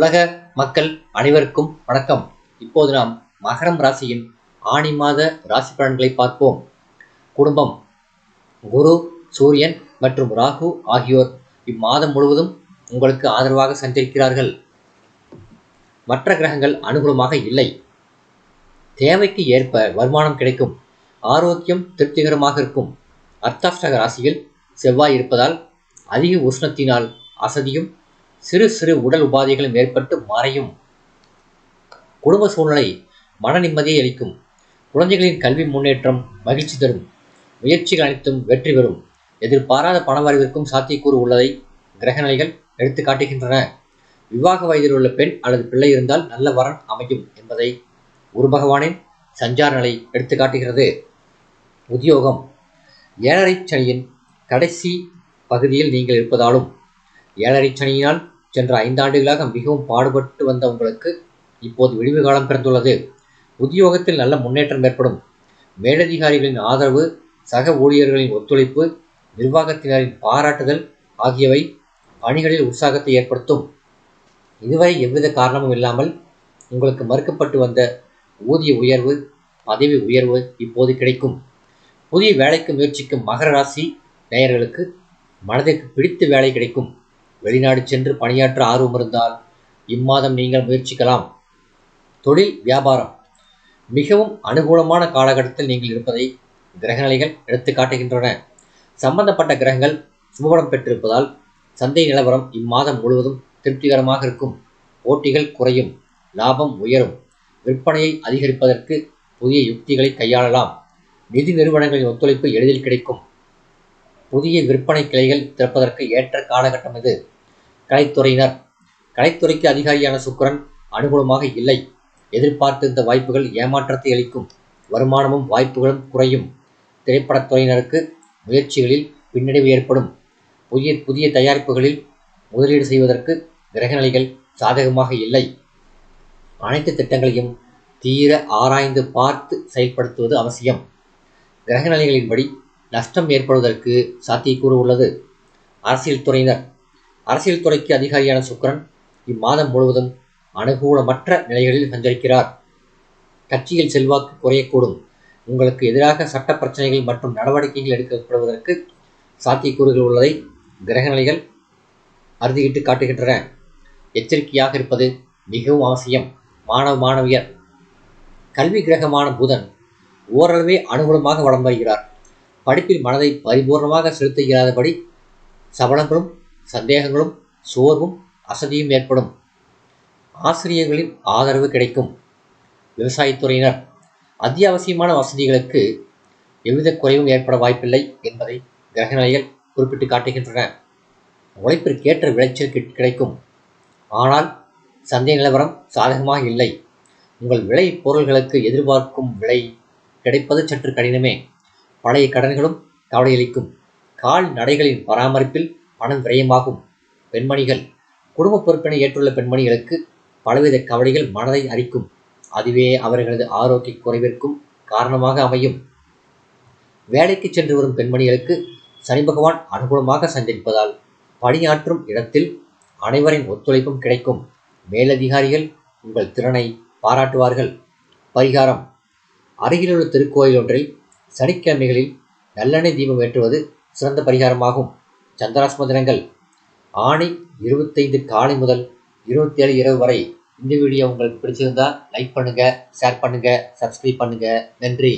உலக மக்கள் அனைவருக்கும் வணக்கம். இப்போது நாம் மகரம் ராசியின் ஆணி மாத ராசி பலன்களை பார்ப்போம். குடும்பம் குரு சூரியன் மற்றும் ராகு ஆகியோர் இம்மாதம் முழுவதும் உங்களுக்கு ஆதரவாக சஞ்சரிக்கிறார்கள் மற்ற கிரகங்கள் அனுகூலமாக இல்லை. தேவைக்கு ஏற்ப வருமானம் கிடைக்கும். ஆரோக்கியம் திருப்திகரமாக இருக்கும். அர்த்தாஷ்டக ராசியில் செவ்வாய் இருப்பதால் அதிக உஷ்ணத்தினால் அசதியும் சிறு சிறு உடல் உபாதைகளும் ஏற்பட்டு மறையும் குடும்ப சூழ்நிலை மன நிம்மதியை அளிக்கும். குழந்தைகளின் கல்வி முன்னேற்றம் மகிழ்ச்சி தரும். முயற்சிகள் அனைத்தும் வெற்றி பெறும். எதிர்பாராத பணவரவிற்கும் சாத்தியக்கூறு உள்ளதை கிரகநிலைகள் எடுத்து காட்டுகின்றன. விவாக வயதில் உள்ள பெண் அல்லது பிள்ளை இருந்தால் நல்ல வரன் அமையும் என்பதை குரு பகவானின் சஞ்சார நிலை எடுத்து காட்டுகிறது. உத்தியோகம். ஏழரை சனியின் கடைசி பகுதியில் நீங்கள் இருப்பதாலும் ஏழரை சனியினால் சென்ற ஐந்தாண்டுகளாக மிகவும் பாடுபட்டு வந்த உங்களுக்கு இப்போது விடிவு காலம் பிறந்துள்ளது. உத்தியோகத்தில் நல்ல முன்னேற்றம் ஏற்படும். மேலதிகாரிகளின் ஆதரவு சக ஊழியர்களின் ஒத்துழைப்பு நிர்வாகத்தினரின் பாராட்டுதல் ஆகியவை பணிகளில் உற்சாகத்தை ஏற்படுத்தும். இதுவரை எவ்வித காரணமும் இல்லாமல் உங்களுக்கு மறுக்கப்பட்டு வந்த ஊதிய உயர்வு பதவி உயர்வு இப்போது கிடைக்கும். புதிய வேலைக்கு முயற்சிக்கும் மகர ராசி நேயர்களுக்கு மனதிற்கு பிடித்த வேலை கிடைக்கும். வெளிநாடு சென்று பணியாற்ற ஆர்வம் இருந்தால் இம்மாதம் நீங்கள் முயற்சிக்கலாம். தொழில் வியாபாரம். மிகவும் அனுகூலமான காலகட்டத்தில் நீங்கள் இருப்பதை கிரகநிலைகள் எடுத்து காட்டுகின்றன. சம்பந்தப்பட்ட கிரகங்கள் சுபபலம் பெற்றிருப்பதால் சந்தை நிலவரம் இம்மாதம் முழுவதும் திருப்திகரமாக இருக்கும். போட்டிகள் குறையும் லாபம் உயரும். விற்பனையை அதிகரிப்பதற்கு புதிய யுக்திகளை கையாளலாம். நிதி நிறுவனங்களின் ஒத்துழைப்பு எளிதில் கிடைக்கும். புதிய விற்பனை கிளைகள் திறப்பதற்கு ஏற்ற காலகட்டம் இது. கலைத்துறையினர் கலைத்துறைக்கு அதிகாரியான சுக்கரன் அனுகூலமாக இல்லை. எதிர்பார்த்திருந்த வாய்ப்புகள் ஏமாற்றத்தை அளிக்கும். வருமானமும் வாய்ப்புகளும் குறையும். திரைப்படத்துறையினருக்கு முயற்சிகளில் பின்னடைவு ஏற்படும். புதிய புதிய தயாரிப்புகளில் முதலீடு செய்வதற்கு கிரகநிலைகள் சாதகமாக இல்லை. அனைத்து திட்டங்களையும் தீர ஆராய்ந்து பார்த்து செயல்படுத்துவது அவசியம். கிரகநிலைகளின்படி நஷ்டம் ஏற்படுவதற்கு சாத்தியக்கூறு உள்ளது அரசியல் துறையினர். அரசியல் துறைக்கு அதிகாரியான சுக்கரன் இம்மாதம் முழுவதும் அனுகூலமற்ற நிலைகளில் சஞ்சரிக்கிறார். கட்சியில் செல்வாக்கு குறையக்கூடும். உங்களுக்கு எதிராக சட்ட பிரச்சனைகள் மற்றும் நடவடிக்கைகள் எடுக்கப்படுவதற்கு சாத்தியக்கூறுகள் உள்ளதை கிரகநிலைகள் அறுதியிட்டு காட்டுகின்றன. எச்சரிக்கையாக இருப்பது மிகவும் அவசியம். மாணவ மாணவியர். கல்வி கிரகமான புதன் ஓரளவே அனுகூலமாக வளம் வருகிறார். படிப்பில் மனதை பரிபூர்ணமாக செலுத்த இயலாதபடி சபலங்களும் சந்தேகங்களும் சோர்வும் அசதியும் ஏற்படும். ஆசிரியர்களின் ஆதரவு கிடைக்கும். விவசாயத்துறையினர் அத்தியாவசியமான வசதிகளுக்கு எவ்வித குறைவும் ஏற்பட வாய்ப்பில்லை என்பதை கிரகநிலைகள் குறிப்பிட்டு காட்டுகின்றன. உழைப்பிற்கேற்ற விளைச்சல் கிடைக்கும். ஆனால் சந்தை நிலவரம் சாதகமாக இல்லை. உங்கள் விளை பொருள்களுக்கு எதிர்பார்க்கும் விலை கிடைப்பது சற்று கடினமே. பழைய கடன்களும் கவலையளிக்கும். கால் நடைகளின் பராமரிப்பில் பணம் விரயமாகும். பெண்மணிகள் குடும்ப பொறுப்பினை ஏற்றுள்ள பெண்மணிகளுக்கு பலவித கவலைகள் மனதை அரிக்கும். அதுவே அவர்களது ஆரோக்கிய குறைவிற்கும் காரணமாக அமையும். வேலைக்கு சென்று வரும் பெண்மணிகளுக்கு சனி பகவான் அனுகூலமாக சந்திப்பதால் பணியாற்றும் இடத்தில் அனைவரின் ஒத்துழைப்பும் கிடைக்கும். மேலதிகாரிகள் உங்கள் திறனை பாராட்டுவார்கள். பரிகாரம். அருகிலுள்ள திருக்கோயில் ஒன்றில் சனிக்கிழமைகளில் நல்லெண்ணெய் தீபம் ஏற்றுவது சிறந்த பரிகாரமாகும். சந்திராஸ்ம தினங்கள் ஆணி இருபத்தைந்து காலை முதல் இருபத்தி ஏழு இரவு வரை இந்த வீடியோ உங்களுக்கு பிடிச்சிருந்தா லைக் பண்ணுங்கள் ஷேர் பண்ணுங்கள் சப்ஸ்கிரைப் பண்ணுங்கள் நன்றி.